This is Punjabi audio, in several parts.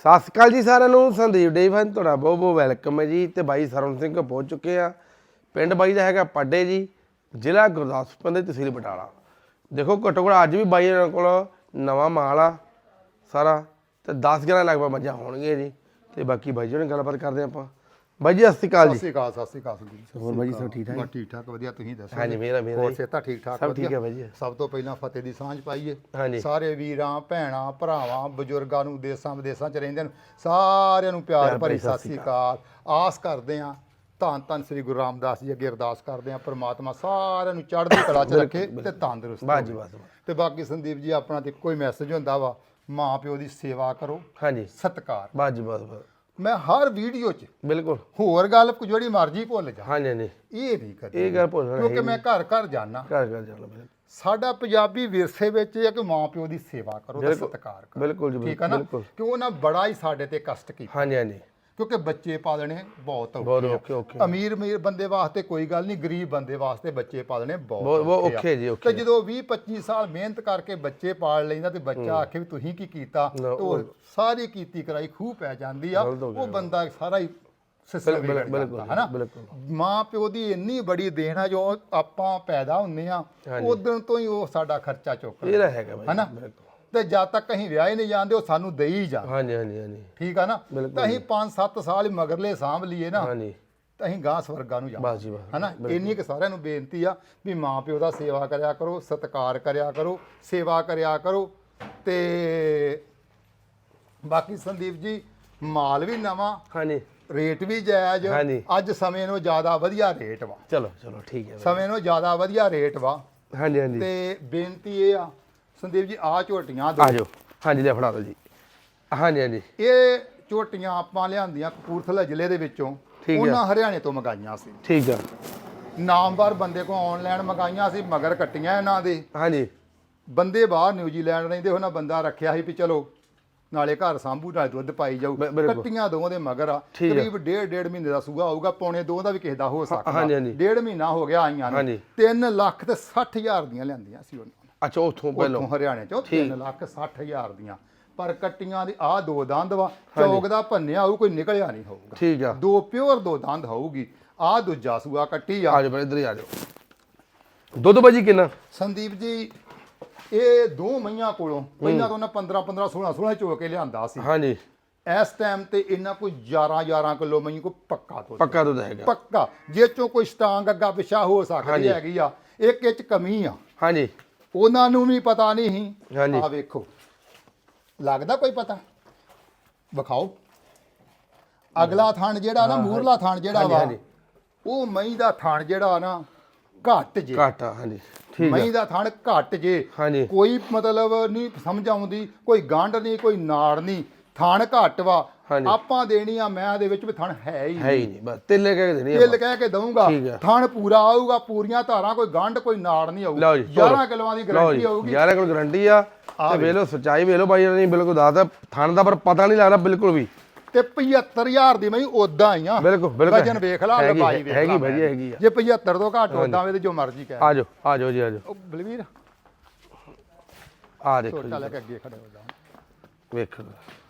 ਸਤਿ ਸ਼੍ਰੀ ਅਕਾਲ ਜੀ ਸਾਰਿਆਂ ਨੂੰ। ਸੰਦੀਪ ਡੇਵਨ ਤੁਹਾਡਾ ਬਹੁਤ ਬਹੁਤ ਵੈਲਕਮ ਹੈ ਜੀ। ਤੇ ਬਾਈ ਸਰਵਨ ਸਿੰਘ ਪਹੁੰਚ ਚੁੱਕੇ ਆ। ਪਿੰਡ ਬਾਈ ਦਾ ਹੈਗਾ ਪੱਡੇ ਜੀ, ਜ਼ਿਲ੍ਹਾ ਗੁਰਦਾਸਪੁਰ ਦੇ ਤਹਿਸੀਲ ਬਟਾਲਾ। ਦੇਖੋ ਘੱਟੋ ਘੱਟ ਅੱਜ ਵੀ ਬਾਈ ਉਹਨਾਂ ਕੋਲ ਨਵਾਂ ਮਾਲ ਆ ਸਾਰਾ, ਤੇ 10 11 ਲਗਭਗ ਮੱਝਾਂ ਹੋਣਗੀਆਂ ਜੀ। ਤੇ ਬਾਕੀ ਬਾਈ ਜੀ ਨਾਲ ਗੱਲਬਾਤ ਕਰਦੇ ਆਪਾਂ। ਬਾਈ ਜੀ ਸਤਿ ਸ਼੍ਰੀ ਅਕਾਲ ਸਤਿ ਜੀ ਸ਼੍ਰੀ ਅਕਾਲ ਸਤਿ ਸ਼੍ਰੀ ਅਕਾਲ ਸੰਦੀਪ ਹੋਰ ਬਾਈ ਜੀ ਸਭ ਠੀਕ ਠਾਕ ਬਸ ਠੀਕ ਠਾਕ ਵਧੀਆ ਤੁਸੀਂ ਦੱਸੋ ਹਾਂਜੀ ਮੇਰਾ ਮੇਰਾ ਹੋਰ ਜੀ। ਸਿਹਤਾਂ ਠੀਕ ਠਾਕ ਸਭ ਠੀਕ ਵਧੀਆ? ਹੈ ਜੀ। ਸਭ ਤੋਂ ਪਹਿਲਾਂ ਫਤਿਹ ਦੀ ਸਾਂਝ ਪਾਈਏ ਹਾਂਜੀ। ਸਾਰੇ ਵੀਰਾਂ ਭੈਣਾਂ ਭਰਾਵਾਂ ਬਜ਼ੁਰਗਾਂ ਨੂੰ ਦੇਸਾਂ ਵਿਦੇਸਾਂ ਚ ਰਹਿੰਦੇ ਨੇ ਸਾਰਿਆਂ ਨੂੰ ਪਿਆਰ ਭਰੀ ਸਤਿ ਸ਼੍ਰੀ ਅਕਾਲ ਆਸ ਕਰਦੇ ਆਂ ਧੰਨ ਧੰਨ ਸ੍ਰੀ ਗੁਰੂ ਰਾਮਦਾਸ ਜੀ ਅੱਗੇ ਅਰਦਾਸ ਕਰਦੇ ਆਂ ਪ੍ਰਮਾਤਮਾ ਸਾਰਿਆਂ ਨੂੰ ਚੜ੍ਹਦੀ ਕਲਾ ਚ ਰੱਖੇ ਤੇ ਤੰਦਰੁਸਤ ਬਾਸ ਜੀ। ਬਾਸ ਬਾਸ। ਤੇ ਬਾਕੀ ਸੰਦੀਪ ਜੀ ਆਪਣਾ ਤੇ ਹੀ ਮੈਸੇਜ ਹੁੰਦਾ ਵਾ ਮਾਂ ਪਿਓ ਦੀ ਸੇਵਾ ਕਰੋ ਹਾਂਜੀ ਸਤਿਕਾਰ ਬਾਸ ਜੀ ਬਾਸ ਬਾਸ। ਮੈਂ ਹਰ ਵੀਡੀਓ 'ਚ ਬਿਲਕੁਲ। ਹੋਰ ਗੱਲ ਕੋਈ ਜਿਹੜੀ ਮਰਜ਼ੀ ਭੁੱਲ ਜਾ। ਹਾਂਜੀ ਹਾਂਜੀ ਇਹ ਨਹੀਂ ਕਰੀ ਇਹ ਗੱਲ ਭੁੱਲਣਾ ਕਿਉਂਕਿ ਮੈਂ ਘਰ ਘਰ ਜਾਣਾ ਘਰ ਘਰ ਬਿਲਕੁਲ। ਸਾਡਾ ਪੰਜਾਬੀ ਵਿਰਸੇ ਵਿੱਚ ਇਹ ਕਿ ਮਾਂ ਪਿਓ ਦੀ ਸੇਵਾ ਕਰੋ ਤੇ। ਸਤਿਕਾਰ ਕਰੋ। ਬਿਲਕੁਲ ਜੀ ਠੀਕ ਹੈ ਨਾ? ਕਿ ਉਹਨਾਂ ਬੜਾ ਹੀ ਸਾਡੇ ਤੇ ਕਸ਼ਟ ਕੀਤਾ। ਹਾਂਜੀ ਹਾਂਜੀ ਕਿਉਂਕਿ ਬੱਚੇ ਪਾਲਣੇ ਬਹੁਤ ਬਹੁਤ ਔਖੇ। ਔਖੇ ਔਖੇ ਅਮੀਰ ਅਮੀਰ ਬੰਦੇ ਵਾਸਤੇ ਕੋਈ ਗੱਲ ਨਹੀਂ ਗਰੀਬ ਬੰਦੇ ਵਾਸਤੇ ਬੱਚੇ ਪਾਲਣੇ ਬਹੁਤ ਬਹੁਤ ਬਹੁਤ ਔਖੇ ਆ। ਔਖੇ ਜੀ ਤੇ ਜਦੋਂ 20 25 ਸਾਲ ਮਿਹਨਤ ਕਰਕੇ ਬੱਚੇ ਪਾਲ ਲੈਂਦਾ ਤੇ ਬੱਚਾ ਆਖੇ ਵੀ ਤੁਸੀਂ ਕੀ ਕੀਤਾ ਨਾ, ਤੇ ਉਹ ਸਾਰੀ ਕੀਤੀ ਕਰਾਈ ਖੂਹ ਪੈ ਜਾਂਦੀ ਆ ਗਲਤ ਹੋ ਗਿਆ। ਉਹ ਬੰਦਾ ਸਾਰਾ ਹੀ ਸਿਸਟਮ ਬਿਲਕੁਲ, ਬਿਲਕੁਲ, ਬਿਲਕੁਲ। ਮਾਂ ਪਿਓ ਦੀ ਇੰਨੀ ਬੜੀ ਦੇਣ ਆ ਜੋ ਆਪਾਂ ਪੈਦਾ ਹੁੰਨੇ ਆ ਹਾਂਜੀ। ਉਦੋਂ ਤੋਂ ਹੀ ਉਹ ਸਾਡਾ ਖਰਚਾ ਚੁੱਕ ਇਹ ਤਾਂ ਹੈਗਾ ਬਾਈ ਹਨਾ ਬਿਲਕੁਲ ਤੇ ਜਦ ਤੱਕ ਅਸੀਂ ਵਿਆਹ ਹੀ ਨਹੀਂ ਜਾਂਦੇ ਉਹ ਸਾਨੂੰ ਦੇਈ ਜਾ। ਹਾਂਜੀ ਹਾਂਜੀ ਹਾਂਜੀ। ਠੀਕ ਆ ਨਾ? ਤਾਂ ਅਸੀਂ 5-7 ਸਾਲ ਹੀ ਮਗਰਲੇ ਸਾਂਭ ਲਈਏ ਨਾ ਹਾਂਜੀ। ਤਾਂ ਅਸੀਂ ਗਾਂ ਸਵਰਗਾਂ ਨੂੰ ਬਸ ਜੀ ਬਸ। ਹਨਾ? ਇੰਨੀ ਕਿ ਸਾਰਿਆਂ ਨੂੰ ਬੇਨਤੀ ਆ ਵੀ ਮਾਂ ਪਿਓ ਦਾ ਸੇਵਾ ਕਰਿਆ ਕਰੋ ਸਤਿਕਾਰ ਕਰਿਆ ਕਰੋ ਸੇਵਾ ਕਰਿਆ ਕਰੋ ਤੇ ਬਾਕੀ ਸੰਦੀਪ ਜੀ ਮਾਲ ਵੀ ਨਵਾਂ ਹਾਂਜੀ। ਰੇਟ ਵੀ ਜਾਇਜ਼ ਹਾਂਜੀ। ਅੱਜ ਸਮੇਂ ਨੂੰ ਜ਼ਿਆਦਾ ਵਧੀਆ ਰੇਟ ਵਾ। ਚਲੋ ਚਲੋ ਠੀਕ ਹੈ। ਬਾਈ। ਸਮੇਂ ਨੂੰ ਜ਼ਿਆਦਾ ਵਧੀਆ ਰੇਟ ਵਾ। ਹਾਂਜੀ ਹਾਂਜੀ। ਤੇ ਬੇਨਤੀ ਇਹ ਆ ਸੰਦੀਪ ਜੀ ਆ ਝੋਟੀਆਂ ਦੋ। ਆ ਜਾਓ ਹਾਂਜੀ ਲੈ ਫੜਾ ਦਿਓ ਜੀ। ਹਾਂਜੀ ਹਾਂਜੀ। ਇਹ ਝੋਟੀਆਂ ਆਪਾਂ ਲਿਆਂਦੀਆਂ ਕਪੂਰਥਲਾ ਜ਼ਿਲ੍ਹੇ ਦੇ ਵਿੱਚੋਂ। ਠੀਕ ਆ। ਉਹਨਾਂ ਹਰਿਆਣੇ ਤੋਂ ਮੰਗਾਈਆਂ ਸੀ। ਠੀਕ ਆ। ਨਾਮਵਾਰ ਬੰਦੇ ਕੋ ਆਨਲਾਈਨ ਮੰਗਾਈਆਂ ਸੀ ਮਗਰ ਕੱਟੀਆਂ ਇਹਨਾਂ ਦੇ। ਹਾਂਜੀ। ਬੰਦੇ ਬਾਹਰ ਨਿਊਜ਼ੀਲੈਂਡ ਰਹਿੰਦੇ ਉਹਨਾਂ ਬੰਦਾ ਰੱਖਿਆ ਸੀ ਵੀ ਚਲੋ ਨਾਲੇ ਘਰ ਸਾਂਭੂ ਨਾਲੇ ਦੁੱਧ ਪਾਈ ਜਾਊ। ਬਿ- ਬਿਲਕੁਲ। ਕੱਟੀਆਂ ਦੋਵਾਂ ਦੇ ਮਗਰ ਆ। ਠੀਕ ਆ। ਕਰੀਬ ਡੇਢ ਡੇਢ ਮਹੀਨੇ ਦਾ ਸੂਆ ਹੋਊਗਾ ਪੌਣੇ ਦੋ ਦਾ ਵੀ ਕਿਸੇ ਦਾ ਹੋ ਸਕਦਾ। ਹਾਂਜੀ, ਹਾਂਜੀ। ਡੇਢ ਮਹੀਨਾ ਹੋ ਗਿਆ ਆਈਆਂ ਹਾਂਜੀ। ਨੂੰ 3 ਲੱਖ ਤੇ 60 ਹਜ਼ਾਰ ਦੀਆਂ ਲਿਆਂਦੀਆਂ ਸੀ ਉਹਨਾਂ। ਅੱਛਾ ਉੱਥੋਂ ਪਹਿਲਾਂ। ਉੱਥੋਂ ਹਰਿਆਣੇ ਚੋਂ ਠੀਕ। 3 ਲੱਖ 60 ਹਜ਼ਾਰ ਦੀਆਂ। ਪਰ ਕੱਟੀਆਂ ਦੀ ਆ ਦੋ ਦੰਦ ਵਾ ਚੌਕ ਦਾ ਭੰਨਿਆ ਹੋਊ ਕੋਈ ਨਿਕਲਿਆ ਨਹੀਂ ਹੋਊਗਾ। ਠੀਕ ਆ। ਦੋ ਪਿਓਰ ਦੋ ਦੰਦ ਹੋਊਗੀ। ਆ ਦੂਜਾ ਸੂਆ ਕੱਟੀ ਆ। ਆ ਜਾਓ ਬਾਈ ਇੱਧਰ ਹੀ ਆ ਜਾਓ। ਦੁੱਧ ਬਾਜੀ ਕਿੰਨਾ? ਸੰਦੀਪ ਜੀ ਇਹ ਦੋ ਮਈਆਂ ਕੋਲੋਂ ਪਹਿਲਾਂ ਤਾਂ ਉਹਨਾਂ 15 15 16 16 ਚੋ ਕੇ ਲਿਆਂਦਾ ਸੀ। ਹਾਂਜੀ। ਇਸ ਟਾਈਮ ਤੇ ਇਹਨਾਂ ਕੋਈ 11 11 ਕਿਲੋ ਮਈ ਕੋ ਪੱਕਾ ਦੁੱਧ ਪੱਕਾ ਦੁੱਧ ਹੈਗਾ। ਪੱਕਾ। ਜੇ ਚੋਂ ਕੋਈ ਸਟਾਂਗ ਅੱਗਾ ਪਿਛਾ ਹੋ ਸਕਦੀ ਹੈਗੀ ਆ। ਇੱਕ ਇੱਕ ਕਮੀ ਆ। ਹਾਂਜੀ। ਉਹਨਾਂ ਨੂੰ ਵੀ ਪਤਾ ਨਹੀਂ ਸੀ। ਹਾਂਜੀ। ਆ ਵੇਖੋ। ਲੱਗਦਾ ਕੋਈ ਪਤਾ? ਵਿਖਾਓ। ਅਗਲਾ ਥਣ ਜਿਹੜਾ ਨਾ ਮੂਰਲਾ ਥਣ ਜਿਹੜਾ ਹਾਂਜੀ, ਵਾ ਹਾਂਜੀ। ਉਹ ਮਈ ਦਾ ਥਣ ਜਿਹੜਾ ਨਾ ਘੱਟ ਜੇ। ਘਾਟਾ ਹਾਂਜੀ। ਠੀਕ ਆ। ਮਈ ਦਾ ਥਣ ਘੱਟ ਜੇ। ਹਾਂਜੀ। ਕੋਈ ਮਤਲਬ ਨਹੀਂ ਸਮਝ ਆਉਂਦੀ ਕੋਈ ਗੰਢ ਨਹੀਂ ਕੋਈ ਨਾੜ ਨਹੀਂ। ਥਣ ਘੱਟ ਵਾ। ਆਪਾਂ ਦੇਣੀ ਆ ਮੈਂ ਦੇ ਵਿੱਚ ਵੀ ਥਣ ਹੈ ਹੀ ਹੈ ਹੀ ਨਹੀਂ। ਬਸ ਤਿੱਲੇ ਕਹਿ ਕੇ ਦੇਣੀ ਤਿਲ ਕਹਿ ਕੇ ਦਊਂਗਾ। ਥਣ ਪੂਰਾ ਆਊਗਾ ਪੂਰੀਆਂ ਧਾਰਾਂ ਕੋਈ ਗੰਢ ਕੋਈ ਨਾੜ ਨਹੀਂ ਆਊ। ਲਓ ਜੀ 11 ਕਿਲੋਆਂ ਦੀ ਗਾਰੰਟੀ ਆਊਗੀ। 11 ਕੋਲ ਗਰੰਟੀ ਆ। ਤੇ ਵੇਖ ਲਓ ਸੱਚਾਈ ਵੇਖ ਲਓ ਬਾਈ ਨੇ ਬਿਲਕੁਲ ਦੱਸਦਾ ਥਣ ਦਾ ਪਰ ਪਤਾ ਨਹੀਂ ਲੱਗਦਾ ਬਿਲਕੁਲ ਵੀ। ਤੇ 75000 ਦੀ ਮੈਂ ਉਦਾਂ ਹੀ ਆ। ਬਿਲਕੁਲ, ਬਿਲਕੁਲ। ਵਜਨ ਵੇਖ ਲਾ ਲੰਬਾਈ ਵੇਖ ਲਾ ਹੈਗੀ। ਵਧੀਆ ਹੈਗੀ ਆ। ਜੇ 75 ਤੋਂ ਘੱਟ ਉਦਾਂ ਵੇ ਤੇ ਜੋ ਮਰਜ਼ੀ ਕਹਿ। ਆ ਜਾਓ ਆ ਜਾਓ ਜੀ ਆ ਜਾਓ। ਉਹ ਬਲਵੀਰ। ਆ ਦੇਖੋ ਛੋਟਾ ਲੈ ਕੇ ਅੱਗੇ ਖੜੇ ਹੋ ਜਾ ਵੇਖੋ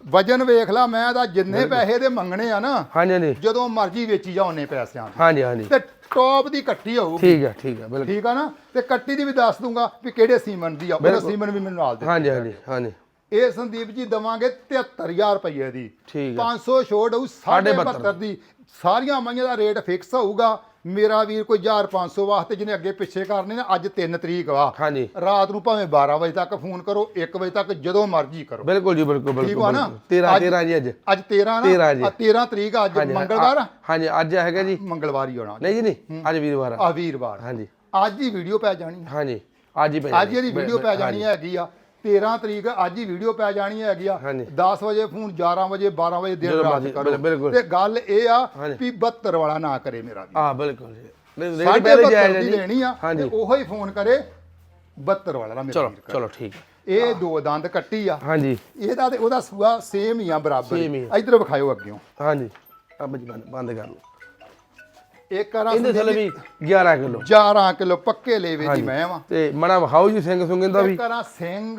ਵਜਨ ਵੇਖ ਲਾ ਮੈਂ ਦਾ ਜਿੰਨੇ ਪੈਸੇ ਦੇ ਮੰਗਣੇ ਆ ਨਾ ਹਾਂਜੀ ਹਾਂਜੀ। ਜਦੋਂ ਮਰਜ਼ੀ ਵੇਚੀ ਜਾ ਉਹਨੇ ਪੈਸਿਆਂ ਦੇ ਹਾਂਜੀ ਹਾਂਜੀ। ਤੇ ਟੌਪ ਦੀ ਕੱਟੀ ਹੋਊ ਠੀਕ ਆ ਠੀਕ ਆ ਬਿਲਕੁਲ। ਠੀਕ ਆ ਨਾ? ਤੇ ਕੱਟੀ ਦੀ ਵੀ ਦੱਸ ਦੂੰਗਾ ਵੀ ਕਿਹੜੇ ਸੀਮਨ ਦੀ ਆ ਉਹਦਾ। ਸੀਮਨ ਵੀ ਮੈਨੂੰ ਨਾਲ ਦੇ। ਹਾਂਜੀ ਹਾਂਜੀ ਹਾਂਜੀ। ਇਹ ਸੰਦੀਪ ਜੀ ਦਵਾਂਗੇ 73000 ਰੁਪਏ ਦੀ। ਠੀਕ ਆ। 500 ਛੋੜ ਹੋਊ ਸਾਢੇ 7.5 ਦੀ। ਸਾਰੀਆਂ ਮਈਆਂ ਦਾ ਰੇਟ ਫਿਕਸ ਹੋਊਗਾ। ਮੇਰਾ ਵੀਰ ਕੋਈ 1500 ਵਾਸਤੇ ਜਿਹਨੇ ਅੱਗੇ ਪਿੱਛੇ ਕਰਨੇ ਨੇ ਅੱਜ 3 ਤਰੀਕ ਵਾ। ਹਾਂਜੀ। ਰਾਤ ਨੂੰ ਭਾਵੇਂ 12 ਵਜੇ ਤੱਕ ਫੋਨ ਕਰੋ 1 ਵਜੇ ਤੱਕ ਜਦੋਂ ਮਰਜ਼ੀ ਕਰੋ। ਬਿਲਕੁਲ ਜੀ ਬਿਲਕੁਲ ਠੀਕ ਬਿਲਕੁਲ ਵਾ ਨਾ? 13 ਅੱਜ- 13 ਜੀ ਅੱਜ। ਅੱਜ 13 ਨਾ? 13 ਜੀ। ਆ 13 ਤਰੀਕ ਆ, ਅੱਜ। ਮੰਗਲਵਾਰ ਆ? ਹਾਂਜੀ ਅੱਜ ਹੈਗਾ ਜੀ। ਮੰਗਲਵਾਰ ਹੀ ਹੋਣਾ ਨਹੀਂ ਜੀ ਨਹੀਂ। ਅੱਜ ਵੀਰਵਾਰ ਆ। ਆ ਵੀਰਵਾਰ। ਹਾਂਜੀ। ਅੱਜ ਹੀ ਵੀਡੀਓ ਪੈ ਜਾਣੀ ਹਾਂਜੀ ਅੱਜ ਹੀ ਪੈ ਅੱਜ ਇਹਦੀ ਵੀਡੀਓ ਪੈ ਜਾਣੀ ਹੈਗੀ ਆ। 13 ਤਰੀਕ ਅੱਜ ਹੀ ਵੀਡੀਓ ਪੈ ਜਾਣੀ ਹੈਗੀ ਆ। ਹਾਂਜੀ। 10 ਵਜੇ ਫੋਨ 11 ਵਜੇ 12 ਵਜੇ ਦਿਨ ਜਦੋਂ ਰਾਤ ਮਰਜ਼ੀ, ਕਰੋ। ਬਿਲਕੁਲ। ਤੇ ਗੱਲ ਇਹ ਆ। ਵੀ 72 ਵਾਲਾ ਨਾ ਕਰੇ ਮੇਰਾ ਵੀ। ਆ ਬਿਲਕੁਲ ਜੀ। ਨਹੀਂ ਰੇਟ ਪਹਿਲੇ 72 ਜਾਇਜ਼ ਹੈ ਦੀ ਜੀ। ਲੈਣੀ ਆ ਤੇ ਹਾਂਜੀ। ਉਹੋ ਹੀ ਫੋਨ ਕਰੇ 72 ਵਾਲਾ ਨਾ ਮੇਰਾ ਚਲੋ ਵੀਰ। ਚਲੋ ਠੀਕ ਹੈ। ਇਹ ਦੋ ਦੰਦ ਕੱਟੀ ਆ। ਹਾਂਜੀ। ਇਹਦਾ ਤੇ ਉਹਦਾ ਸੂਆ ਸੇਮ ਹੀ ਆ ਬਰਾਬਰ Same ਹੀ ਇਧਰ ਵਿਖਾਇਓ ਅੱਗਿਓ। ਹਾਂਜੀ। ਆ ਬੰਦ ਬੰਦ ਕਰ ਲਓ। ਇੱਕ ਕਰਾਂ ਇਹਦੇ ਥੱਲੇ ਵੀ 11 ਕਿਲੋ। 11 ਕਿਲੋ ਪੱਕੇ ਲੇਵੇ ਦੀ ਮੈਂ ਵਾ। ਤੇ ਮਣਾ ਵਹਾਓ ਜੀ ਸਿੰਘ ਸੁੰਗਨ ਦਾ ਵੀ। ਇੱਕ ਕਰਾਂ ਸਿੰਘ।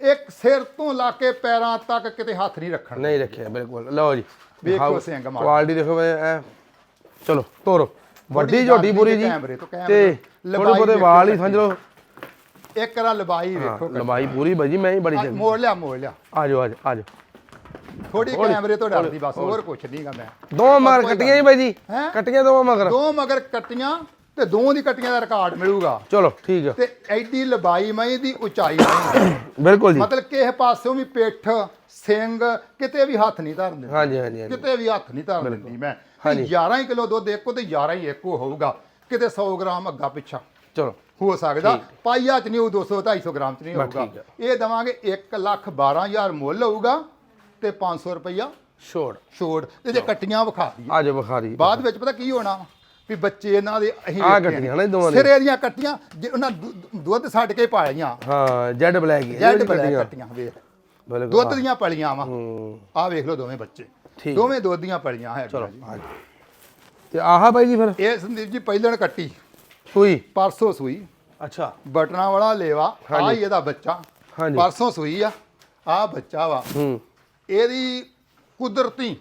ਇੱਕ ਸਿਰ ਤੋਂ ਲਾ ਕੇ ਪੈਰਾਂ ਤੱਕ ਕਿਤੇ ਹੱਥ ਨਹੀਂ ਰੱਖਣ। ਨਹੀਂ ਰੱਖਿਆ ਬਿਲਕੁਲ। ਲਓ ਜੀ ਵੇਖੋ। ਸਿੰਘ ਮਾਰ। ਕੁਆਲਿਟੀ ਦੇਖੋ ਐ। ਚਲੋ ਤੋਰੋ। ਵੱਡੀ ਝੋਟੀ ਦੇ ਜੀ ਤੋਂ। ਥੋੜੇ ਵੇਖੋ ਵਾਲ ਹੀ। ਸਮਝ। ਲਓ ਇੱਕ ਰਾਂ ਲੰਬਾਈ ਵੇਖੋ ਲੰਬਾਈ ਪੂਰੀ ਭਾਜੀ ਮੈਂ ਹੀ ਬੜੀ ਚੰਗੀ। ਮੋੜ ਲਿਆ ਮੋੜ ਲਿਆ। ਆ ਜਾਓ ਆ ਜਾਓ ਆ ਜਾਓ। ਥੋੜੀ ਕੈਮਰੇ ਤੋਂ ਡਰਦੀ ਬਸ ਹੋਰ ਕੁਛ ਨਹੀਂਗਾ ਮੈਂ ਦੋ ਮਗਰ ਕੱਟੀਆਂ ਜੀ ਭਾਈ ਜੀ। ਹੈਂ? ਕੱਟੀਆਂ ਦੋ ਮਗਰ। ਦੋ ਮਗਰ ਕੱਟੀਆਂ ਤੇ ਦੋ ਦੀ ਕੱਟੀਆਂ ਦਾ ਰਿਕਾਰਡ ਮਿਲੂਗਾ। ਚਲੋ ਠੀਕ ਆ। ਤੇ ਐਡੀ ਲੰਬਾਈ ਮਈ ਦੀ ਉਚਾਈ ਮਹੀਂ ਬਿਲਕੁਲ ਜੀ। ਮਤਲਬ ਕਿਸੇ ਪਾਸਿਓਂ ਵੀ ਪਿੱਠ ਸਿੰਘ ਕਿਤੇ ਵੀ ਹੱਥ ਨਹੀਂ ਧਰਨ ਦਿੰਦੀ। ਹਾਂਜੀ ਹਾਂਜੀ ਹਾਂਜੀ। ਕਿਤੇ ਵੀ ਹੱਥ ਨਹੀਂ ਧਰਨ ਦਿੰਦੀ ਮੈਂ। 11 ਹੀ ਕਿਲੋ ਦੁੱਧ ਇੱਕੋ ਤੇ 11 ਹੀ ਇੱਕੋ ਹੋਊਗਾ। ਕਿਤੇ 100 ਗ੍ਰਾਮ ਅੱਗਾ ਪਿੱਛਾ। ਚਲੋ। ਹੋ ਸਕਦਾ। ਪਾਈਆ ਚ ਨਹੀਂ ਉਹ 200 250 ਗ੍ਰਾਮ ਚ ਨਹੀਂ ਹੋਊਗਾ। ਇਹ ਦਵਾਂਗੇ 1 ਲੱਖ 12000 ਮੁੱਲ ਹੋਊਗਾ। ਤੇ 500 ਰੁਪਈਆ। ਛੋੜ। ਛੋੜ। ਤੇ ਜੇ ਕੱਟੀਆਂ ਵਿਖਾ ਦਈਏ। ਆ ਜਾਓ ਬੁਖਾਰੀ ਬਾਅਦ ਵਿੱਚ ਪਤਾ ਕੀ ਹੋਣਾ? ਵੀ ਬੱਚੇ ਇਹਨਾਂ ਦੇ ਅਸੀਂ ਆਹ ਵੇਖੇ ਕੱਟੀਆਂ ਨੇ। ਨਾ ਦੋਵਾਂ ਦੀਆਂ। ਸਿਰੇ ਦੀਆਂ ਕੱਟੀਆਂ ਜੇ ਉਹਨਾਂ ਦੁ- ਦੁੱਧ ਛੱਡ ਕੇ ਪਾਲੀਆਂ। ਹਾਂ ਜੈਡ ਬਲੈਕ ਹੀ ਜੈਡ ਬਲੈਕ ਕੱਟੀਆਂ। ਵੇਖ। ਬਿਲਕੁਲ ਦੁੱਧ ਦੀਆਂ ਪਲੀਆਂ ਵਾ। ਹੂੰ। ਆਹ ਵੇਖ ਲਓ ਦੋਵੇਂ ਬੱਚੇ। ਠੀਕ। ਦੋਵੇਂ ਦੁੱਧ ਦੀਆਂ ਪਲੀਆਂ ਆ ਜਾਓ। ਤੇ ਆਹਾ ਬਾਈ ਜੀ ਫਿਰ? ਇਹ ਸੰਦੀਪ ਜੀ ਪਹਿਲਣ ਕੱਟੀ। ਸੂਈ? ਪਰਸੋਂ ਸੂਈ। ਅੱਛਾ। ਬਟਨਾ ਵਾਲਾ ਲੇਵਾ। ਆ ਹੀ ਇਹਦਾ ਬੱਚਾ। ਹਾਂਜੀ। ਪਰਸੋਂ ਸੂਈ ਆ। ਆ ਬੱਚਾ ਵਾ। ਹੂੰ। ਇਹਦੀ ਕੁਦਰਤੀ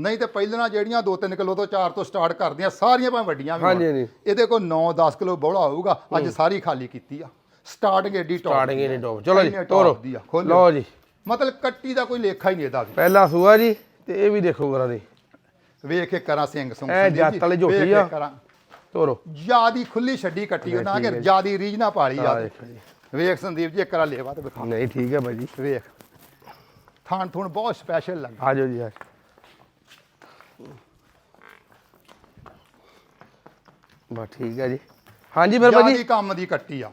ਨਹੀਂ ਤੇ ਪਹਿਲਾਂ ਜਿਹੜੀਆਂ 2-3 ਕਿਲੋ ਤੋਂ 4 ਤੋਂ ਸਟਾਰਟ ਕਰਦੀਆਂ ਸਾਰੀਆਂ ਭਾਵੇਂ ਵੱਡੀਆਂ ਵੀ ਹੋਣ। ਹਾਂਜੀ, ਹਾਂਜੀ। ਇਹਦੇ ਕੋਲ 9-10 ਕਿਲੋ ਬੋਲਾ ਹੋਊਗਾ ਅੱਜ ਸਾਰੀ ਖਾਲੀ ਕੀਤੀ ਆ। ਸਟਾਰਟਿੰਗ ਏਡੀ ਟੌਪ ਸਟਾਰਟਿੰਗ ਨਹੀਂ ਟੋਪ ਚਲੋ ਜੀ ਤੋਰੋ। ਆ। ਲਓ ਜੀ। ਮਤਲਬ ਕੱਟੀ ਦਾ ਕੋਈ ਲੇਖਾ ਹੀ ਨਹੀਂ ਇਹਦਾ ਵੀ। ਪਹਿਲਾ ਸੂਆ ਜੀ ਤੇ ਇਹ ਵੀ ਦੇਖੋ ਕਰਾਂ ਦੀ। ਵੇਖ ਕੇ ਕਰਾਂ ਸਿੰਘ ਸੁੰਗ ਇਹ ਜੱਟ ਵਾਲੀ ਝੋਟੀ ਆ। ਤੋਰੋ। ਜਿਆਦੀ ਖੁੱਲੀ ਛੱਡੀ ਕੱਟੀ ਉਹਨਾਂ ਕਿ ਜਿਆਦੀ ਰੀਝ ਨਾ ਪਾਲੀ ਆ ਆ। ਦੇਖੋ ਜੀ। ਵੇਖ ਸੰਦੀਪ ਜੀ ਇੱਕ ਕਰਾ ਲੇਵਾ ਤੇ ਵਿਖਾ। ਨਹੀਂ ਠੀਕ ਹੈ ਬਾਈ ਜੀ। ਵੇਖ। ਥਾਣ ਥੁਣ ਬਹੁਤ ਸਪੈਸ਼ਲ ਲੱਗਾ। ਆ ਜਾਓ ਜੀ ਆ। ਬਸ ਠੀਕ ਹੈ ਜੀ। ਹਾਂਜੀ ਫਿਰ ਭਾਜੀ ਜਿਆਦੀ ਕੰਮ ਦੀ ਕੱਟੀ ਆ।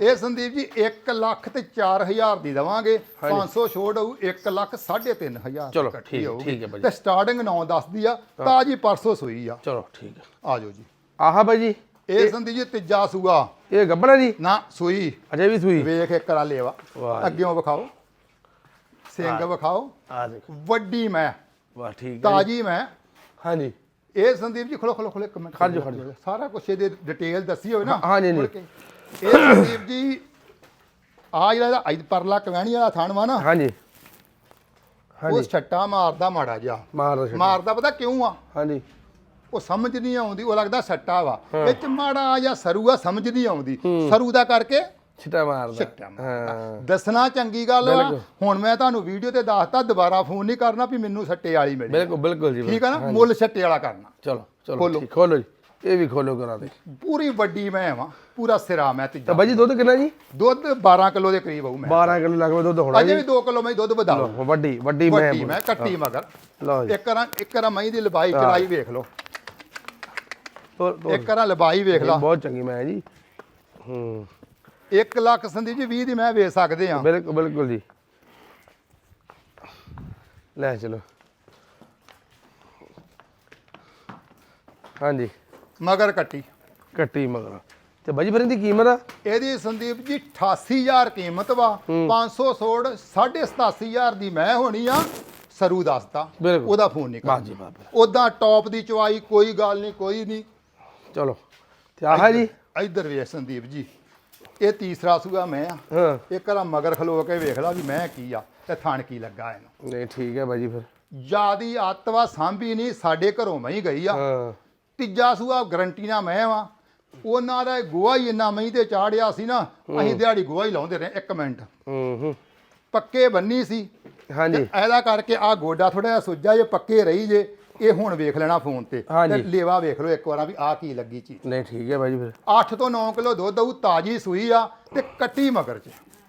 ਇਹ ਸੰਦੀਪ ਜੀ 1 ਲੱਖ ਤੇ 4000 ਦੀ ਦਵਾਂਗੇ। 500 ਛੋੜ ਹੋਊ 1 ਲੱਖ 3500 ਚਲੋ, ਠੀਕ- ਠੀਕ ਹੈ ਭਾਜੀ। ਤੇ ਸਟਾਰਟਿੰਗ 9 10 ਦੀ ਆ ਤਾਜੀ ਪਰਸੋਂ ਸੂਈ ਆ। ਚਲੋ ਠੀਕ ਹੈ। ਆ ਜਾਓ ਜੀ। ਆਹਾ ਬਾਈ ਜੀ ਇਹ ਸੰਦੀਪ ਜੀ ਤੀਜਾ ਸੂਆ। ਇਹ ਗੱਬਣਾ ਜੀ? ਨਾ ਸੂਈ। ਅਜੇ ਵੀ ਸੂਈ। ਵੇਖ ਇੱਕ ਕਰਾ ਲੇਵਾ ਵਾਹ ਜੀ। ਅੱਗਿਓਂ ਵਿਖਾਓ। ਸਿੰਘ ਵਿਖਾਓ। ਆ ਦੇਖੋ। ਵੱਡੀ ਮੈਂ। ਵਾਹ ਠੀਕ ਹੈ। ਤਾਜੀ ਮੈਂ। ਹਾਂਜੀ। ਇਹ ਸੰਦੀਪ ਜੀ ਖਲੋ ਖਲੋ ਖਲੋ ਇੱਕ ਮਿੰਟ। ਖੜ ਜਾਓ, ਖੜ ਜਾਓ। ਸਾਰਾ ਕੁਝ ਇਹਦੇ ਡਿਟੇਲ ਦੱਸੀ ਹੋਵੇ ਨਾ। ਹਾਂ- ਮੁੜ ਕੇ। ਇਹ ਸੰਦੀਪ ਜੀ ਆ ਜਿਹੜਾ ਇਹਦਾ ਅੱਜ ਪਰਲਾ ਕਵੈਣੀ ਵਾਲਾ ਥਣ ਵਾ ਨਾ। ਹਾਂਜੀ। ਉਹ ਹਾਂਜੀ ਛੱਟਾ ਮਾਰਦਾ ਮਾੜਾ ਜਿਹਾ। ਮਾਰ ਦੋ ਛੱਡ। ਮਾਰਦਾ ਪਤਾ ਕਿਉਂ ਆ? ਹਾਂਜੀ। ਉਹ ਸਮਝ ਨਹੀਂ ਆਉਂਦੀ ਉਹ ਲੱਗਦਾ ਸੱਟਾ ਵਾ। ਵਿੱਚ ਮਾੜਾ ਜਾਂ ਸਰੂ ਆ ਸਮਝ ਨਹੀਂ ਆਉਂਦੀ। ਸਰੂ ਦਾ ਕਰਕੇ ਛਿੱਟਾ ਮਾਰਦਾ। ਛਿੱਟਾ ਮਾਰਦਾ। ਦੱਸਣਾ ਚੰਗੀ ਗੱਲ ਆ ਬਿਲਕੁਲ। ਹੁਣ ਮੈਂ ਤੁਹਾਨੂੰ ਵੀਡੀਓ ਤੇ ਦੱਸਤਾ ਦੁਬਾਰਾ ਫੋਨ ਨਹੀਂ ਕਰਨਾ ਵੀ ਮੈਨੂੰ ਸੱਟੇ ਵਾਲੀ ਮਿਲੀ ਬਿਲਕੁਲ ਬਿਲਕੁਲ ਜੀ ਠੀਕ ਆ ਨਾ? ਮੁੱਲ ਸੱਟੇ ਵਾਲਾ ਕਰਨਾ। ਚਲੋ ਚਲੋ ਖੋਲੋ। ਠੀਕ ਖੋਲੋ ਜੀ। ਇਹ ਵੀ ਖੋਲੋ ਕਰਾਂ ਦੇ। ਪੂਰੀ ਵੱਡੀ ਮੈਂ ਵਾਂ ਪੂਰਾ ਸਿਰਾ ਮੈਂ ਤਾਂ ਬਾਈ ਜੀ ਦੁੱਧ ਕਿੰਨਾ ਜੀ? ਦੁੱਧ 12 ਕਿਲੋ ਦੇ ਕਰੀਬ ਆਊ ਮੈਂ। 12 ਕਿਲੋ ਲਗਭਗ ਦੁੱਧ ਹੋਣਾ ਅਜੇ ਵੀ 2 ਕਿਲੋ ਮੈਂ ਦੁੱਧ ਵਧਾ ਲਓ ਲਓ, ਵੱਡੀ ਵੱਡੀ ਮੈਂ ਵੱਡੀ ਮੈਂ ਕੱਟੀ ਮਗਰ। ਲਓ ਜੀ। ਇੱਕ ਰਾਂ ਇੱਕ ਰਾਂ ਮਹੀਂ ਦੀ ਲੰਬਾਈ ਚੜਾਈ ਵੇਖ ਲਓ। ਤੋਰ ਤੋਰ ਇੱਕ ਰਾਂ ਲੰਬਾਈ ਵੇਖ ਲਾ। ਬਹੁਤ ਚੰਗੀ ਮੈਂ ਜੀ। ਹੂੰ। 1 ਲੱਖ ਸੰਦੀਪ ਜੀ 20 ਦੀ ਮੈਂ ਵੇਚ ਸਕਦੇ ਆ ਬਿਲਕੁਲ ਬਿਲਕੁਲ ਜੀ। ਲੈ ਚਲੋ। ਹਾਂਜੀ। ਮਗਰ ਕੱਟੀ। ਕੱਟੀ ਮਗਰ। ਤੇ ਬਾਜੀ ਫਿਰ ਇਹਦੀ ਕੀਮਤ? ਆ ਇਹਦੀ ਸੰਦੀਪ ਜੀ 88000 ਕੀਮਤ ਵਾ। 500 ਸੋੜ 87500 ਦੀ ਮੈਂ ਹੋਣੀ ਆ। ਸਰੂ ਦੱਸਦਾ। ਉਹਦਾ ਫੋਨ ਨਹੀਂ ਬਾਜੀ ਬਾਬਾ ਉਦਾਂ ਟੌਪ ਦੀ ਚਵਾਈ ਕੋਈ ਗੱਲ ਨਹੀਂ ਕੋਈ ਨਹੀਂ। ਚਲੋ। ਤੇ ਆਹ ਜੀ। ਇੱਧਰ ਵੇਖ ਸੰਦੀਪ ਜੀ। ਇਹ ਤੀਸਰਾ ਸੂਆ ਮੈਂ ਆ। ਹਾਂ। ਇੱਕ ਰਾਂ ਮਗਰ ਖਲੋ ਕੇ ਵੇਖ ਲਾ ਵੀ ਮੈਂ ਕੀ ਆ ਤੇ ਥਣ ਕੀ ਲੱਗਾ ਇਹਨੂੰ। ਨਹੀਂ ਠੀਕ ਹੈ ਬਾਜੀ ਫਿਰ। ਜਿਆਦੀ ਆਤਵਾ ਸਾਂਭੀ ਨਹੀਂ ਸਾਡੇ ਘਰੋਂ ਮੈਂ ਹੀ ਗਈ ਆ। ਹਾਂ। ਤੀਜਾ ਸੂਆ ਗਰੰਟੀ ਨਾਲ ਮੈਂ ਵਾਂ। ਉਹਨਾਂ ਦਾ ਗੋਹਾ ਹੀ ਇੰਨਾ ਮਹੀਂ ਤੇ ਚਾੜਿਆ ਸੀ ਨਾ ਅਸੀਂ ਦਿਹਾੜੀ ਗੋਹਾ ਹੀ ਲਾਉਂਦੇ ਰਹੇ ਇੱਕ ਮਿੰਟ। ਹੂੰ ਹੂੰ। ਪੱਕੇ ਬੰਨੀ ਸੀ। ਹਾਂਜੀ। ਐਦਾ ਕਰਕੇ ਆ ਗੋਡਾ ਥੋੜਾ ਜਿਹਾ ਸੁੱਜਾ ਜੇ ਪੱਕੇ ਰਹੀ ਜੇ। ਇਹ ਹੁਣ ਵੇਖ ਲੈਣਾ ਫੋਨ ਤੇ। ਤੇ ਲੇਵਾ ਵੇਖ ਲਓ ਇੱਕ ਵਾਰ ਵੀ ਆ ਕੀ ਲੱਗੀ ਚੀਜ਼। ਨਹੀਂ ਠੀਕ ਹੈ ਬਾਜੀ ਫਿਰ। 8 ਤੋਂ 9 ਕਿਲੋ ਦੁੱਧ ਆਊ ਤਾਜੀ ਸੂਈ ਆ ਤੇ ਕੱਟੀ ਮਗਰ ਚ।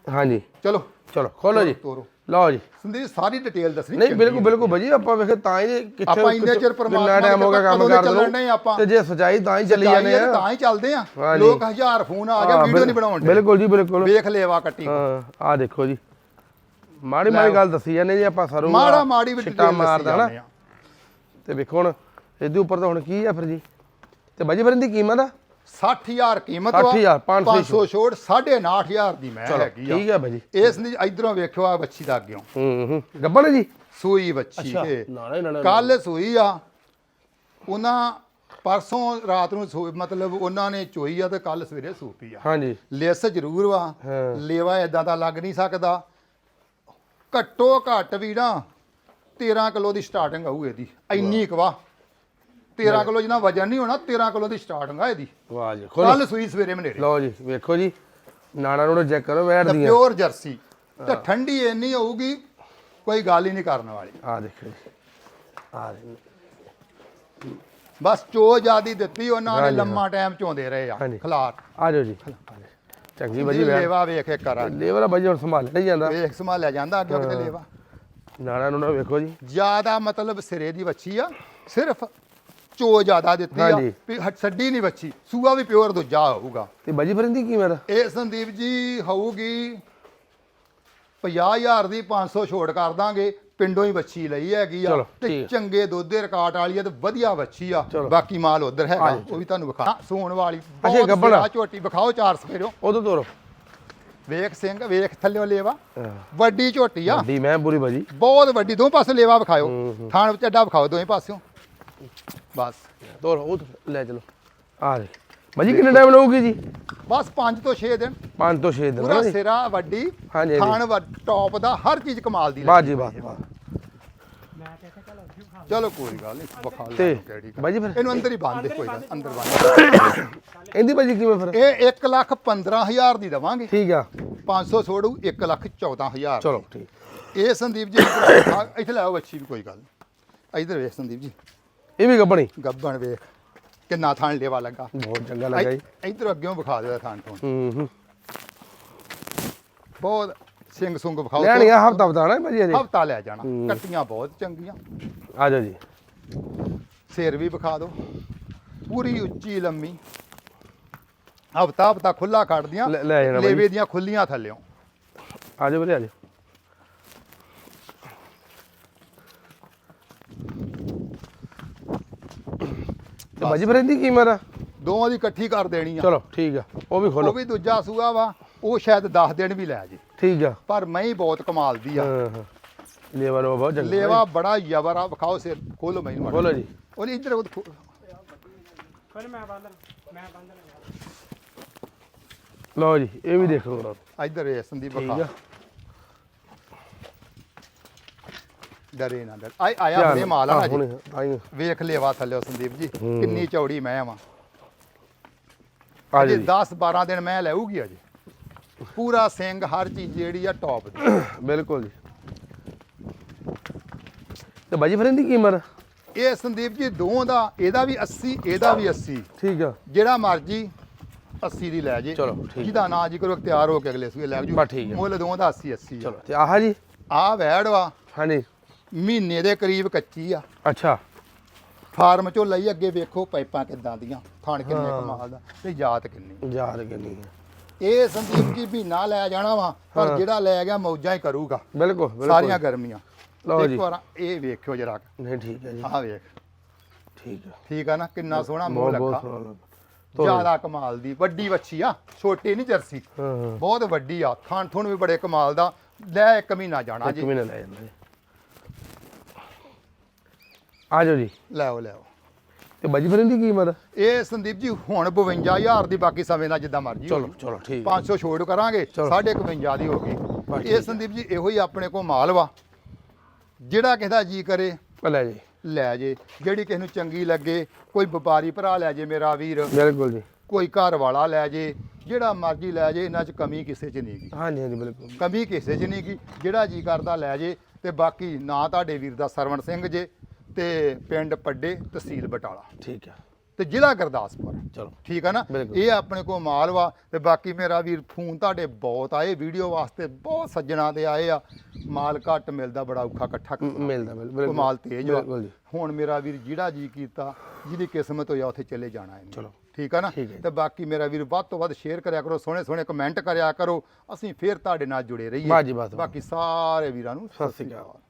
ਹਾਂਜੀ। ਚਲੋ। ਚਲੋ ਖੋਲੋ ਜੀ। ਤੋਰੋ। ਲਓ ਜੀ। ਸੰਦੀਪ ਸਾਰੀ ਡਿਟੇਲ ਦੱਸਣੀ ਨਹੀਂ ਬਿਲਕੁਲ। ਬਿਲਕੁਲ ਬਾਜੀ ਆਪਾਂ ਵੇਖੇ ਤਾਂ ਹੀ ਕਿੱਥੇ ਆਪਾਂ ਇੰਨੇ ਚਿਰ ਪਰਮਾਤਮਾ ਟਾਈਮ ਹੋ ਗਿਆ ਕੰਮ ਦੇ ਕਰਦੇ ਨੂੰ। ਤੇ ਜੇ ਸਚਾਈ ਤਾਂ ਹੀ ਚੱਲੀ ਜਾਂਦੇ ਆ। ਤਾਂ ਹੀ ਚੱਲਦੇ ਆ। ਲੋਕ ਹਜ਼ਾਰ ਫੋਨ ਆ ਗਿਆ ਵੀਡੀਓ ਨਹੀਂ ਬਣਾਉਣ ਦੇ ਬਿਲਕੁਲ ਜੀ ਬਿਲਕੁਲ। ਵੇਖ ਲੇਵਾ ਕੱਟੀ। ਹਾਂ ਆ ਦੇਖੋ ਜੀ। ਮਾੜੀ ਮਾੜੀ ਗੱਲ ਦੱਸੀ ਜਾਂਦੇ ਜੀ ਆਪਾਂ ਸਰੂ ਮਾੜਾ ਮਾੜੀ ਵੀ ਦੱਸੀ ਮਾਰਦਾ ਆ। ਤੇ ਵੇਖੋ ਹੁਣ ਇਹਦੇ ਉੱਪਰ ਤਾਂ ਹੁਣ ਕੀ ਆ ਫਿਰ ਜੀ? ਤੇ ਬਾਜੀ ਫਿਰ ਇਹਦੀ ਕੀਮਤ ਆ? 60000 ਕੀਮਤ 60,000, 500 500 ਛੋੜ। 9.5000 ਦੀ ਮੈਂ ਹੈਗੀ ਆ। ਠੀਕ ਹੈ ਬਾਜੀ। ਇਸ ਨੇ ਇਧਰੋਂ ਵੇਖਿਓ ਆ ਬੱਚੀ ਦਾ ਅੱਗਿਓਂ। ਹੂੰ ਹੂੰ। ਗੱਬਣ ਜੀ? ਸੂਈ ਬੱਚੀ ਤੇ ਕੱਲ ਸੂਈ ਆ। ਉਹਨਾਂ ਪਰਸੋਂ ਰਾਤ ਨੂੰ ਸੂਈ- ਮਤਲਬ ਉਹਨਾਂ ਨੇ ਚੋਈ ਆ ਤੇ ਕੱਲ ਸਵੇਰੇ ਸੂਪੀ ਆ। ਹਾਂਜੀ। ਲਿਸ ਜ਼ਰੂਰ ਵਾ। ਲੇਵਾ ਇਦਾਂ ਦਾ ਲੱਗ ਨਹੀਂ ਸਕਦਾ। ਘੱਟੋ ਘੱਟ ਵੀ ਨਾ 13 ਕਿਲੋ ਦੀ ਸਟਾਰਟਿੰਗ ਆਊ ਇਹਦੀ। ਇੰਨੀ ਕਵਾ 13 ਕਿਲੋ ਜਿੰਨਾ ਵਜਨ ਨਹੀਂ ਹੋਣਾ 13 ਕਿਲੋ ਦੀ ਸਟਾਰਟਿੰਗ ਆ ਇਹਦੀ। ਵਾਹ ਜੀ ਖੋਲੋ। ਕੱਲ ਸੂਈ ਸਵੇਰੇ ਮਨੇਰੇ। ਲਓ ਜੀ ਵੇਖੋ ਜੀ। ਨਾੜਾ ਨੂੰ ਚੈੱਕ ਕਰੋ ਤੇ ਦੀਆਂ। ਪਿਓਰ ਜਰਸੀ ਤੇ ਠੰਡੀ ਇੰਨੀ ਹੋਊਗੀ ਕੋਈ ਗੱਲ ਹੀ ਨਹੀਂ ਕਰਨ ਵਾਲੀ। ਆ ਦੇਖੋ ਜੀ। ਆ ਬਸ ਚੋ ਜਿਆਦੀ ਦਿੱਤੀ ਉਹਨਾਂ ਨੇ ਲੰਮਾ ਟਾਈਮ ਚੋਂਦੇ ਰਹੇ ਆ। ਖਲਾਰ। ਆ ਜਾਓ ਜੀ। ਚੰਗੀ ਬਾਜੀ ਲੇਵਾ ਵੇਖ ਕੇ ਕਰਾਂ ਲੇਵਰ ਬਾਜੀ ਹੁਣ ਸੰਭਾਲ ਨਹੀਂ ਜਾਂਦਾ। ਵੇਖ ਸੰਭਾਲਿਆ ਜਾਂਦਾ ਅੱਗੇ ਕਿਤੇ ਲੇਵਾ। ਨਾੜਾ ਨੂੰ ਨਾ ਵੇਖੋ ਜੀ ਜ਼ਿਆਦਾ ਮਤਲਬ ਸਿਰੇ ਦੀ ਵੱਛੀ ਆ ਸਿਰਫ ਚੋ ਜ਼ਿਆਦਾ ਦਿੱਤੀ ਆ ਹਾਂਜੀ। ਵੀ ਛੱਡੀ ਨਹੀਂ ਵੱਛੀ ਸੂਆ ਵੀ ਪਿਓਰ ਦੂਜਾ ਹੋਊਗਾ ਤੇ ਬਾਜੀ ਫਿਰ ਇਹਦੀ ਕੀਮਤ ਇਹ ਸੰਦੀਪ ਜੀ ਹੋਊਗੀ 50000 ਦੀ 500 ਛੋੜ ਕਰ ਦਾਂਗੇ ਪਿੰਡੋਂ ਹੀ ਵੱਛੀ ਲਈ ਹੈਗੀ ਆ ਚਲੋ, ਤੇ ਠੀਕ। ਚੰਗੇ ਦੁੱਧ ਦੇ ਰਿਕਾਰਡ ਵਾਲੀ ਆ ਤੇ ਵਧੀਆ ਵੱਛੀ ਆ ਚਲੋ। ਬਾਕੀ ਮਾਲ ਉਧਰ ਹੈਗਾ ਉਹ ਵੀ ਤੁਹਾਨੂੰ ਵਿਖਾ ਸੋਣ ਵਾਲੀ ਅੱਛਾ, ਗੱਭਣ ਆ। ਸਿਰਾ ਝੋਟੀ ਵਿਖਾਓ ਚਾਰ ਸਫੇਰੋ ਉਦੋਂ ਤੋਰੋ ਵੇਖ ਸਿੰਘ ਵੇਖ ਥੱਲਿਓ ਲੇਵਾ। ਵੱਡੀ ਝੋਟੀ ਆ। ਵੱਡੀ ਮੈਂ ਪੂਰੀ ਬਾਜੀ ਬਹੁਤ ਵੱਡੀ ਦੋ ਪਾਸੇ ਲੇਵਾ ਵਿਖਾਓ। ਥਾਣ ਵਿੱਚ ਅੱਡਾ ਵਿਖਾਓ ਦੋਵੇਂ ਪਾਸਿਓਂ। ਬਸ। ਤੋਰੋ ਉਹ ਤੋਂ ਲੈ ਚਲੋ। ਆ ਦੇ ਬਾਜੀ ਕਿੰਨਾ ਟਾਈਮ ਲਊਗੀ ਜੀ? ਬਸ 5 ਤੋਂ 6 ਦਿਨ। 5 ਤੋਂ 6 ਦਿਨ ਪੂਰਾ ਸਿਰਾ ਵੱਡੀ ਹਾਂਜੀ। ਥਾਣ ਟੌਪ ਦਾ ਹਰ ਚੀਜ਼ ਕਮਾਲ ਦੀ ਬਾਜੀ ਬਾਤ ਬਾਤ ਚਲੋ ਕੋਈ ਗੱਲ ਨਹੀਂ ਵਿਖਾ ਤੇ ਲੈ ਕਿਹੜੀ ਗੱਲ। ਬਾਜੀ ਫਿਰ? ਇਹਨੂੰ ਅੰਦਰ ਹੀ ਬੰਨ ਦੇ ਕੋਈ ਗੱਲ ਅੰਦਰ ਬੰਨ ਇਹਦੀ ਬਾਜੀ ਕਿਵੇਂ ਫਿਰ? ਇਹ 1 ਲੱਖ 15000 ਦੀ ਦਵਾਂਗੇ। ਠੀਕ ਆ। 500 ਛੋੜੂ 1 ਲੱਖ 14000 ਚਲੋ ਠੀਕ। ਇਹ ਸੰਦੀਪ ਜੀ ਇੱਥੇ ਲਾਓ ਬੱਚੀ ਵੀ ਕੋਈ ਗੱਲ ਨਹੀਂ ਇੱਧਰ ਵੇਖ ਸੰਦੀਪ ਜੀ। ਇਹ ਵੀ ਗੱਬਣੀ। ਗੱਬਣ ਵੇਖ ਕਿੰਨਾ ਥਾਣ ਲੇਵਾ ਲੱਗਾ। ਬਹੁਤ ਚੰਗਾ ਲੱਗਾ ਜੀ। ਇੱਧਰ ਅੱਗੇੋਂ ਵਿਖਾ ਦਿਓ ਥਾਣ ਤੋਂ। ਹੂੰ ਹੂੰ। ਬਹੁਤ ਸਿੰਘ ਸੁੰਗ ਵਿਖਾਓ ਲੈਣੀ ਆ ਹਫਤਾ ਬਤਾਣਾ ਬਾਜੀ ਅਜੇ ਹਫਤਾ ਲੈ ਜਾਣਾ। ਕੱਟੀਆਂ ਬਹੁਤ ਚੰਗੀਆਂ। ਆ ਜਾਓ ਜੀ। ਸਿਰ ਵੀ ਵਿਖਾ ਦਿਓ। ਪੂਰੀ ਉੱਚੀ ਲੰਮੀ। ਹਫਤਾ ਹਫਤਾ ਖੁੱਲਾ ਕੱਢਦੀਆਂ ਲੈ- ਜਾਣਾ। ਲੇਵੇ ਦੀਆਂ ਖੁੱਲੀਆਂ ਥੱਲਿਓਂ। ਆ ਜਾਓ ਵੀਰੇ ਆ ਜਾਓ। ਤੇ ਬਾਜੀ ਫਿਰ ਇਹਦੀ ਕੀਮਤ ਆ? ਦੋਵਾਂ ਦੀ ਇਕੱਠੀ ਕਰ ਦੇਣੀ ਆ। ਚਲੋ ਠੀਕ ਆ ਉਹ ਵੀ ਉਹ ਖੋਲੋ ਵੀ ਦੂਜਾ ਸੂਆ ਵਾ ਉਹ ਸ਼ਾਇਦ 10 ਦਿਨ ਵੀ ਲੈ ਜੇ। ਠੀਕ ਆ। ਪਰ ਮੈਂ ਹੀ ਬਹੁਤ ਕਮਾਲ ਦੀ ਆ। ਹਾਂ ਹਾਂ। ਲੇਵਾ ਲੋ ਬਹੁਤ ਚੰਗਾ। ਲੇਵਾ ਬੜਾ ਜ਼ਬਰ ਆ ਵਿਖਾਓ ਸਿਰ। ਖੋਲੋ ਮੈਨੂੰ। ਬੋਲੋ ਜੀ। ਉਹ ਇੱਧਰ ਉਹ ਖੋ- ਫਿਰ ਮੈਂ ਬੰਦ ਮੈਂ ਬੰਦ ਲਓ ਜੀ ਇਹ ਵੀ ਦੇਖੋ ਕਰੋ ਇੱਧਰ ਇਹ ਸੰਦੀਪ ਠੀਕ ਵਿਖਾ। ਆ ਡਰੇ ਨਾ ਡਰ। ਆਇਆ ਹੁਣੇ ਮਾਲ ਆ ਜੀ ਵੇਖ ਲੇਵਾ ਥੱਲੇ ਸੰਦੀਪ ਜੀ। ਕਿੰਨੀ ਚੌੜੀ ਮੈਂ ਵਾ ਆ ਅਜੇ ਜੀ 10 12 ਦਿਨ ਮੈਂ ਲੈਊਗੀ ਅਜੇ। ਪੂਰਾ ਸਿੰਘ ਹਰ ਚੀਜ਼ ਜਿਹੜੀ ਆ ਟੌਪ ਦੀ ਬਿਲਕੁਲ ਜੀ। ਤੇ ਬਾਜੀ ਫਿਰ ਇਹਦੀ ਕੀਮਤ ਇਹ ਸੰਦੀਪ ਜੀ ਦੋਵਾਂ ਦਾ ਇਹਦਾ ਵੀ 80 ਇਹਦਾ ਵੀ 80 ਠੀਕ ਆ। ਜਿਹੜਾ ਮਰਜ਼ੀ 80 ਦੀ ਲੈ ਜੇ। ਚਲੋ, ਠੀਕ। ਜਿਹਦਾ ਨਾਂ ਜੀ ਕਰੋ ਤਿਆਰ ਹੋ ਕੇ ਅਗਲੇ ਸੂਏ ਲੈ ਜੂ ਬਸ ਠੀਕ ਹੈ। ਮੁੱਲ ਦੋਵਾਂ ਦਾ 80 80 ਚਲੋ ਤੇ ਆਹ ਜੀ? ਆ ਵੈੜ ਵਾ। ਹਾਂਜੀ। ਮਹੀਨੇ ਦੇ ਕਰੀਬ ਕੱਚੀ ਆ। ਅੱਛਾ। ਫਾਰਮ ਚੋਂ ਲਈ ਅੱਗੇ ਵੇਖੋ ਪਾਈਪਾਂ ਕਿੱਦਾਂ ਦੀਆਂ ਥਣ ਕਿੰਨੇ ਕਮਾਲ ਦਾ ਤੇ ਜਾਤ ਕਿੰਨੀ। ਯਾਦ ਕਿੰਨੀ ਹੈ ਇਹ ਸੰਦੀਪ ਜੀ ਮਹੀਨਾ ਲੈ ਜਾਣਾ ਵਾ ਪਰ ਜਿਹੜਾ ਲੈ ਗਿਆ ਮੌਜਾਂ ਹੀ ਕਰੂਗਾ। ਬਿਲਕੁਲ ਬਿਲਕੁਲ। ਸਾਰੀਆਂ ਗਰਮੀਆਂ। ਲਓ ਜੀ। ਇੱਕ ਵਾਰ ਇਹ ਵੇਖਿਓ ਜਰਾ ਨਹੀਂ ਠੀਕ ਹੈ ਜੀ। ਆਹ ਵੇਖ। ਠੀਕ ਆ ਠੀਕ ਆ ਨਾ ਕਿੰਨਾ ਸੋਹਣਾ ਮੂੰਹ ਲੱਗਾ। ਜ਼ਿਆਦਾ ਕਮਾਲ ਦੀ ਵੱਡੀ ਵੱਛੀ ਆ ਛੋਟੀ ਨਹੀਂ ਜਰਸੀ। ਹਾਂ ਹਾਂ। ਬਹੁਤ ਵੱਡੀ ਆ ਥਾਣ ਥੁਣ ਵੀ ਬੜੇ ਕਮਾਲ ਦਾ। ਲੈ ਇੱਕ ਮਹੀਨਾ ਜਾਣਾ ਇੱਕ ਜੀ। ਮਹੀਨਾ ਲੈ ਜਾਂਦਾ ਜੀ। ਆ ਜਾਓ ਜੀ। ਲੈਓ ਲੈਓ ਤੇ ਬਾਜੀ ਫਿਰ ਇਹਦੀ ਕੀਮਤ ਇਹ ਸੰਦੀਪ ਜੀ ਹੁਣ 52000 ਦੀ ਬਾਕੀ ਸਮੇਂ ਦਾ ਜਿੱਦਾਂ ਮਰਜ਼ੀ ਚਲੋ ਚਲੋ ਠੀਕ 500 ਛੋੜ ਕਰਾਂਗੇ ਚਲੋ। 51 ਦੀ ਹੋ ਗਈ। ਇਹ ਸੰਦੀਪ ਜੀ ਇਹੋ ਹੀ ਆਪਣੇ ਕੋਲ ਮਾਲ ਵਾ। ਜਿਹੜਾ ਕਿਸੇ ਦਾ ਜੀ ਕਰੇ ਲੈ ਜੀ। ਲੈ ਜੇ। ਜਿਹੜੀ ਕਿਸੇ ਨੂੰ ਚੰਗੀ ਲੱਗੇ ਕੋਈ ਵਪਾਰੀ ਭਰਾ ਲੈ ਜੇ ਮੇਰਾ ਵੀਰ। ਬਿਲਕੁਲ ਜੀ। ਕੋਈ ਘਰ ਵਾਲਾ ਲੈ ਜੇ ਜਿਹੜਾ ਮਰਜ਼ੀ ਲੈ ਜੇ ਇਹਨਾਂ 'ਚ ਕਮੀ ਕਿਸੇ 'ਚ ਨਹੀਂ ਗੀ ਹਾਂਜੀ ਹਾਂਜੀ ਬਿਲਕੁਲ। ਕਮੀ ਕਿਸੇ 'ਚ ਨਹੀਂ ਗੀ ਜਿਹੜਾ ਜੀ ਕਰਦਾ ਲੈ ਜੇ ਤੇ ਬਾਕੀ ਨਾਂ ਤੁਹਾਡੇ ਵੀਰ ਦਾ ਸਰਵਣ ਸਿੰਘ ਜੇ ਤੇ ਪਿੰਡ ਪੱਡੇ ਤਹਿਸੀਲ ਬਟਾਲਾ। ਠੀਕ ਆ। ਤੇ ਜ਼ਿਲ੍ਹਾ ਗੁਰਦਾਸਪੁਰ। ਚਲੋ। ਠੀਕ ਆ ਨਾ? ਬਿਲਕੁਲ। ਇਹ ਆਪਣੇ ਕੋਲ ਮਾਲ ਵਾ ਤੇ ਬਾਕੀ ਮੇਰਾ ਵੀਰ ਫੋਨ ਤੁਹਾਡੇ ਬਹੁਤ ਆਏ ਵੀਡੀਓ ਵਾਸਤੇ ਬਹੁਤ ਸੱਜਣਾ ਤੇ ਆਏ ਆ। ਮਾਲ ਘੱਟ ਮਿਲਦਾ ਬੜਾ ਔਖਾ ਇਕੱਠਾ ਮ- ਮਿਲਦਾ ਬਿਲ- ਬਿਲਕੁਲ। ਮਾਲ ਤੇਜ਼ ਵਾ। ਬਿਲਕੁਲ ਜੀ। ਹੁਣ ਮੇਰਾ ਵੀਰ ਜਿਹੜਾ ਜੀ ਕੀਤਾ ਜਿਹਦੀ ਕਿਸਮਤ ਹੋਇਆ ਉੱਥੇ ਚਲੇ ਜਾਣਾ ਇਹਨੇ। ਚਲੋ। ਠੀਕ ਆ ਨਾ? ਠੀਕ ਹੈ ਜੀ। ਤੇ ਬਾਕੀ ਮੇਰਾ ਵੀਰ ਵੱਧ ਤੋਂ ਵੱਧ ਸ਼ੇਅਰ ਕਰਿਆ ਕਰੋ ਸੋਹਣੇ ਸੋਹਣੇ ਕਮੈਂਟ ਕਰਿਆ ਕਰੋ। ਅਸੀਂ ਫੇਰ ਤੁਹਾਡੇ ਨਾਲ ਜੁੜੇ ਰਹੀਏ। ਬਾਤ। ਬਾਕੀ ਸਾਰੇ ਵੀਰਾਂ ਨੂੰ ਸਤਿ ਸ਼੍ਰੀ ਅਕਾਲ।